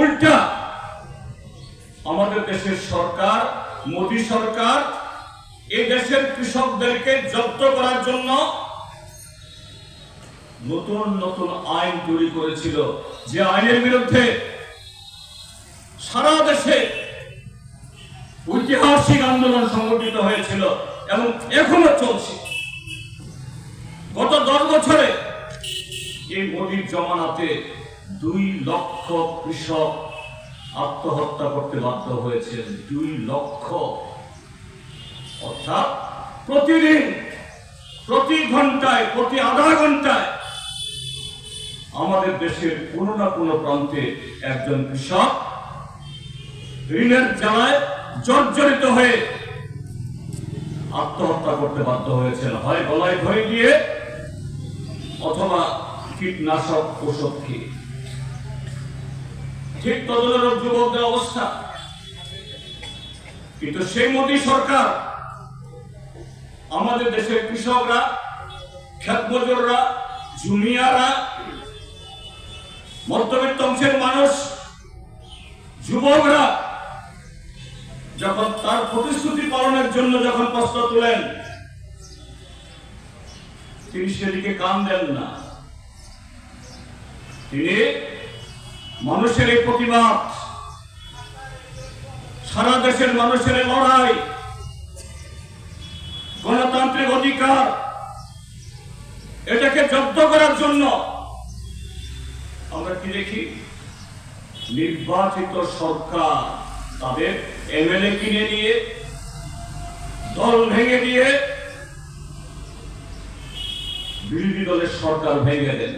উল্টা, আমাদের দেশের সরকার, মোদী সরকার এই দেশের কৃষকদেরকে জব্দ করার জন্য নতুন নতুন আইন তৈরি করেছিল। যে আইনের বিরুদ্ধে সারা দেশে ঐতিহাসিক আন্দোলন সংগঠিত হয়েছিল এবং এখনও চলছে। এই মোদীর জমানাতে দুই লক্ষ কৃষক আত্মহত্যা করতে বাধ্য হয়েছেন। দুই লক্ষ। অর্থাৎ প্রতিদিন, প্রতি ঘন্টায়, প্রতি আধা ঘন্টায় আমাদের দেশের কোনো না কোনো প্রান্তে একজন কৃষক ঋণের জ্বালায় জর্জরিত হয়ে আত্মহত্যা করতে বাধ্য হয়েছেন। হয় গলায় ধরে গিয়ে অথবা কীটনাশক ওষুধ খেয়ে ঠিক তদনুরূপ যুবকদের অবস্থা। কিন্তু সেই মোদী সরকার, আমাদের দেশের কৃষকরা খেত মজুররা জুনিয়ারা মধ্যবিত্ত অংশের মানুষ, যুবকরা, যখন তার প্রতিশ্রুতি পালনের জন্য যখন প্রশ্ন তুলেন, তিনি সেদিকে কান দেন না। তিনি মানুষের এই প্রতিবাদ, সারা দেশের মানুষের লড়াই, গণতান্ত্রিক অধিকার, এটাকে জব্দ করার জন্য আমরা কি দেখি? নির্বাচিত সরকার তাদের এমএলএ কিনে নিয়ে, দল ভেঙে দিয়ে বিরোধী দলের সরকার ভেঙে দেন।